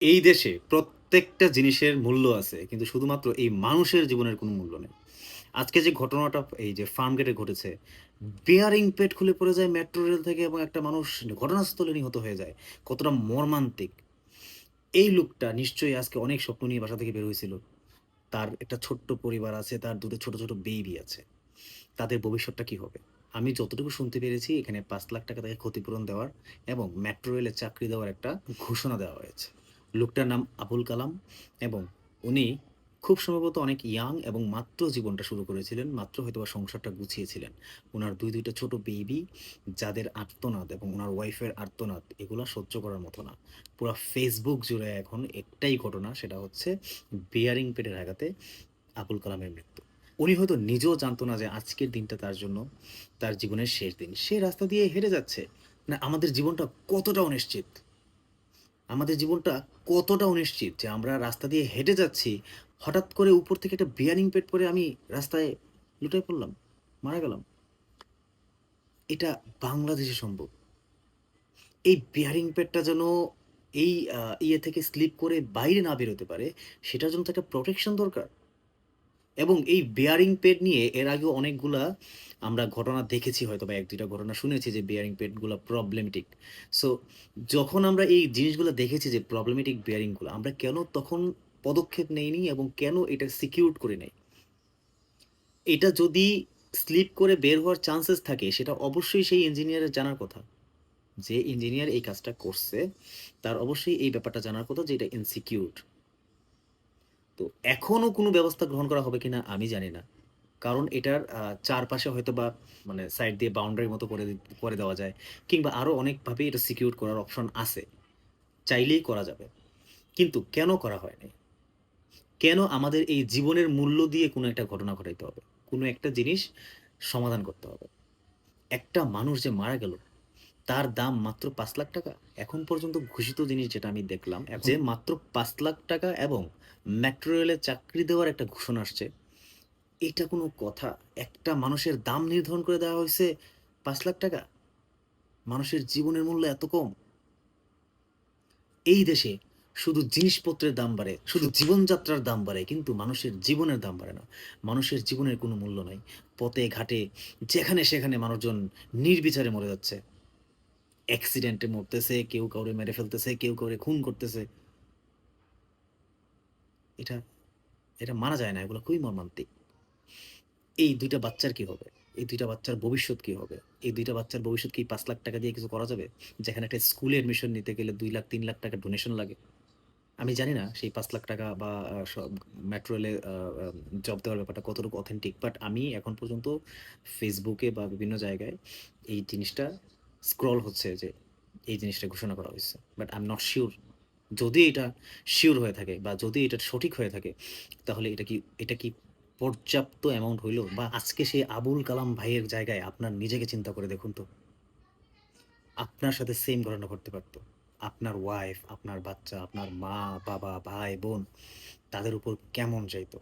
এই দেশে প্রত্যেকটা জিনিসের মূল্য আছে, কিন্তু শুধুমাত্র এই মানুষের জীবনের কোনো মূল্য নেই। আজকে যে ঘটনাটা, এই যে ফার্ম গেটে ঘটেছে, বেয়ারিং পেট খুলে পড়ে যায় মেট্রো রেল থেকে এবং একটা মানুষ ঘটনাস্থলে নিহত হয়ে যায়। কতটা মর্মান্তিক। এই লোকটা নিশ্চয়ই আজকে অনেক স্বপ্ন নিয়ে বাসা থেকে বের হয়েছিল। তার একটা ছোট্ট পরিবার আছে, তার দুটো ছোট ছোট বেবি আছে। তাদের ভবিষ্যৎটা কি হবে? আমি যতটুকু শুনতে পেরেছি, এখানে পাঁচ লাখ টাকা তাকে ক্ষতিপূরণ দেওয়ার এবং মেট্রো রেলে চাকরি দেওয়ার একটা ঘোষণা দেওয়া হয়েছে। লোকটার নাম আবুল কালাম এবং উনি খুব সম্ভবত অনেক ইয়াং এবং মাত্র জীবনটা শুরু করেছিলেন, মাত্র হয়তো সংসারটা গুছিয়েছিলেন। ওনার দুই দুইটা ছোট বেবি যাদের আর্তনাদ এবং ওনার ওয়াইফের আর্তনাদ, এগুলো সহ্য করার মতো না। পুরো ফেসবুক জুড়ে এখন একটাই ঘটনা, সেটা হচ্ছে বিয়ারিং পেটের আঘাতে আবুল কালামের মৃত্যু। উনি হয়তো নিজেও জানতো না যে আজকের দিনটা তার জন্য তার জীবনের শেষ দিন। সে রাস্তা দিয়ে হেরে যাচ্ছে। না, আমাদের জীবনটা কতটা অনিশ্চিত। আমাদের জীবনটা কতটা অনিশ্চিত যে আমরা রাস্তা দিয়ে হেঁটে যাচ্ছি, হঠাৎ করে উপর থেকে একটা বিয়ারিং পেট পরে আমি রাস্তায় লুটাই পড়লাম, মারা গেলাম। এটা বাংলাদেশে সম্ভব। এই বিয়ারিং পেটটা যেন এই ইয়ে থেকে স্লিপ করে বাইরে না বেরোতে পারে, সেটার জন্য তো একটা প্রোটেকশন দরকার। এবং এই বেয়ারিং পেড নিয়ে এর আগেও অনেকগুলা আমরা ঘটনা দেখেছি হয়তো বা, এক, দুইটা ঘটনা শুনেছি যে বেয়ারিং পেডগুলো প্রবলেমেটিক সো যখন আমরা এই জিনিসগুলো দেখেছি যে প্রবলেমেটিক বেয়ারিংগুলো আমরা কেন তখন পদক্ষেপ নেইনি এবং কেন এটা সিকিউর করে নেই? এটা যদি স্লিপ করে বের হওয়ার চান্সেস থাকে, সেটা অবশ্যই সেই ইঞ্জিনিয়ারের জানার কথা। যে ইঞ্জিনিয়ার এই কাজটা করছে, তার অবশ্যই এই ব্যাপারটা জানার কথা যে এটা ইনসিকিউর তো এখনও কোনো ব্যবস্থা গ্রহণ করা হবে কিনা আমি জানি না। কারণ এটার চারপাশে হয়তো বা মানে সাইড দিয়ে বাউন্ডারির মতো করে করে দেওয়া যায় কিংবা আরও অনেকভাবে এটা সিকিউর করার অপশন আছে। চাইলেই করা যাবে। কিন্তু কেন করা হয়নি? কেন আমাদের এই জীবনের মূল্য দিয়ে কোনো একটা ঘটনা ঘটাইতে হবে? কোনো একটা জিনিস সমাধান করতে হবে। একটা মানুষ যে মারা গেল তার দাম মাত্র পাঁচ লাখ টাকা। এখন পর্যন্ত ঘোষিত জিনিস যেটা আমি দেখলাম যে মাত্র পাঁচ লাখ টাকা এবং মেট্রো রেলে চাকরি দেওয়ার একটা ঘোষণা আসছে। এটা কোনো কথা। একটা মানুষের দাম নির্ধারণ করে দেওয়া হয়েছে পাঁচ লাখ টাকা। মানুষের জীবনের মূল্য এত কম। এই দেশে শুধু জিনিসপত্রের দাম বাড়ে শুধু জীবনযাত্রার দাম বাড়ে কিন্তু মানুষের জীবনের দাম বাড়ে না। মানুষের জীবনের কোনো মূল্য নাই। পথে ঘাটে যেখানে সেখানে মানুষজন নির্বিচারে মরে যাচ্ছে। অ্যাক্সিডেন্টে মরতেছে, কেউ কাউরে মেরে ফেলতেছে, কেউ কাউরে খুন করতেছে। এটা এটা মানা যায় না, এগুলো খুবই মর্মান্তিক। এই দুইটা বাচ্চার কি হবে? এই দুইটা বাচ্চার ভবিষ্যৎ কি হবে? এই দুইটা বাচ্চার ভবিষ্যৎ কি পাঁচ লাখ টাকা দিয়ে কিছু করা যাবে? যেখানে একটা স্কুলে এডমিশন নিতে গেলে দুই লাখ, তিন লাখ টাকা ডোনেশন লাগে। আমি জানি না সেই পাঁচ লাখ টাকা বা সব মেট্রো রেলে জব দেওয়ার ব্যাপারটা কতটুকু অথেন্টিক বাট আমি এখন পর্যন্ত ফেসবুকে বা বিভিন্ন জায়গায় এই জিনিসটা স্ক্রল হচ্ছে যে এই জিনিসটা ঘোষণা করা হয়েছে। But I am not sure যদি এটা শিওর হয়ে থাকে বা যদি এটা সঠিক হয়ে থাকে, তাহলে এটা কি এটা কি পর্যাপ্ত অ্যামাউন্ট হইল? বা আজকে সেই আবুল কালাম ভাইয়ের জায়গায় আপনার নিজেকে চিন্তা করে দেখুন তো। আপনার সাথে সেম ঘটনা ঘটতে পারতো। আপনার ওয়াইফ আপনার বাচ্চা, আপনার মা, বাবা, ভাই, বোন, তাদের উপর কেমন যাইতো?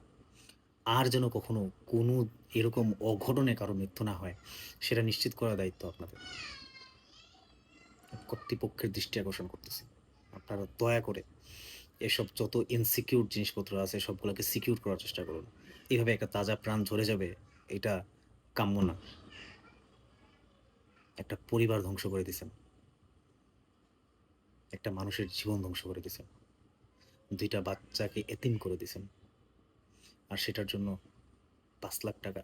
আর যেন কখনো কোনো এরকম অঘটনে কারও মৃত্যু না হয়, সেটা নিশ্চিত করার দায়িত্ব আপনাদের। কর্তৃপক্ষের দৃষ্টি আকর্ষণ করতেছি। আপনারা দয়া করে এসব যত ইনসিকিউর জিনিসপত্র আছে, সবগুলোকে সিকিউর করার চেষ্টা করুন। এইভাবে একটা তাজা প্রাণ ঝরে যাবে, এটা কাম্য না। একটা পরিবার ধ্বংস করে দিছেন। একটা মানুষের জীবন ধ্বংস করে দিছেন। দুইটা বাচ্চাকে এতিম করে দিছেন। আর সেটার জন্য পাঁচ লাখ টাকা